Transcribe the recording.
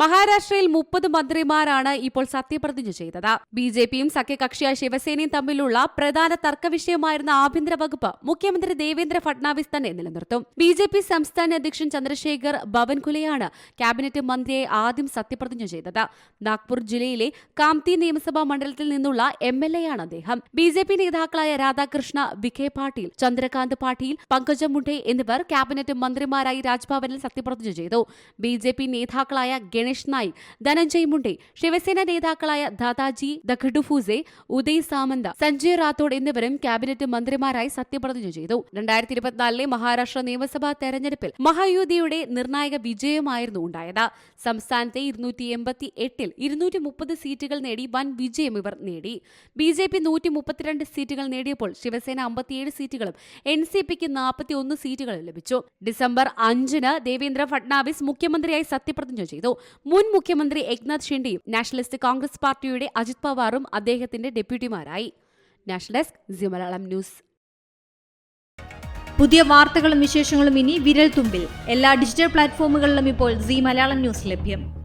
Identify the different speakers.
Speaker 1: മഹാരാഷ്ട്രയിൽ മുപ്പത് മന്ത്രിമാരാണ് ഇപ്പോൾ സത്യപ്രതിജ്ഞ ചെയ്തത്. ബി ജെ പിയും സഖ്യകക്ഷിയായ ശിവസേനയും തമ്മിലുള്ള പ്രധാന തർക്കവിഷയമായിരുന്ന ആഭ്യന്തര വകുപ്പ് മുഖ്യമന്ത്രി ദേവേന്ദ്ര ഫട്നാവിസ് തന്നെ നിലനിർത്തും. ബി ജെ പി സംസ്ഥാന അധ്യക്ഷൻ ചന്ദ്രശേഖർ ബവൻകുലയാണ് ക്യാബിനറ്റ് മന്ത്രിയെ ആദ്യം സത്യപ്രതിജ്ഞ ചെയ്തത്. നാഗ്പൂർ ജില്ലയിലെ കാംതി നിയമസഭാ മണ്ഡലത്തിൽ നിന്നുള്ള എം എൽ എ ആണ് അദ്ദേഹം. ബി ജെ പി നേതാക്കളായ രാധാകൃഷ്ണ വിഖെ പാട്ടീൽ ചന്ദ്രകാന്ത് പാട്ടീൽ പങ്കജ മുണ്ടെ എന്നിവർ ക്യാബിനറ്റ് മന്ത്രിമാരായി രാജ്ഭവനിൽ സത്യപ്രതിജ്ഞ ചെയ്തു. ബി ജെ പി നേതാക്കളായ ഗണേഷ് നായിക് ധനഞ്ജയ് മുണ്ടെ ശിവസേന നേതാക്കളായ ദാദാജി ദഖഡുഫൂസെ ഉദയ് സാമന്ത സഞ്ജയ് റാത്തോഡ് എന്നിവരും ക്യാബിനറ്റ് മന്ത്രിമാരായി സത്യപ്രതിജ്ഞ ചെയ്തു. രണ്ടായിരത്തി ഇരുപത്തിനാലിലെ മഹാരാഷ്ട്ര നിയമസഭാ തെരഞ്ഞെടുപ്പിൽ മഹായുതിയുടെ നിർണായക വിജയമായിരുന്നു ഉണ്ടായത്. സംസ്ഥാനത്തെ ഇരുന്നൂറ്റി എൺപത്തി എട്ടിൽ ഇരുന്നൂറ്റി മുപ്പത് സീറ്റുകൾ നേടി വൻ വിജയം ഇവർ നേടി. ബി ജെ പി നൂറ്റി മുപ്പത്തിരണ്ട് സീറ്റുകൾ നേടിയപ്പോൾ ശിവസേന അമ്പത്തിയേഴ് സീറ്റുകളും എൻ സി പിക്ക് നാൽപ്പത്തി ഒന്ന് സീറ്റുകളും ലഭിച്ചു. ഡിസംബർ അഞ്ചിന് ദേവേന്ദ്ര ഫട്നാവിസ് മുഖ്യമന്ത്രിയായി സത്യപ്രതിജ്ഞ ചെയ്തു. മുൻ മുഖ്യമന്ത്രി ഏക്നാഥ് ഷിൻഡെയും നാഷണലിസ്റ്റ് കോൺഗ്രസ് പാർട്ടിയുടെ അജിത് പവാറും അദ്ദേഹത്തിന്റെ ഡെപ്യൂട്ടിമാരായി. National desk Malayalam news.
Speaker 2: പുതിയ വാർത്തകളും വിശേഷങ്ങളും ഇനി വിരൽ തുമ്പിൽ. എല്ലാ ഡിജിറ്റൽ പ്ലാറ്റ്ഫോമുകളിലും ഇപ്പോൾ സി മലയാളം ന്യൂസ് ലഭ്യം.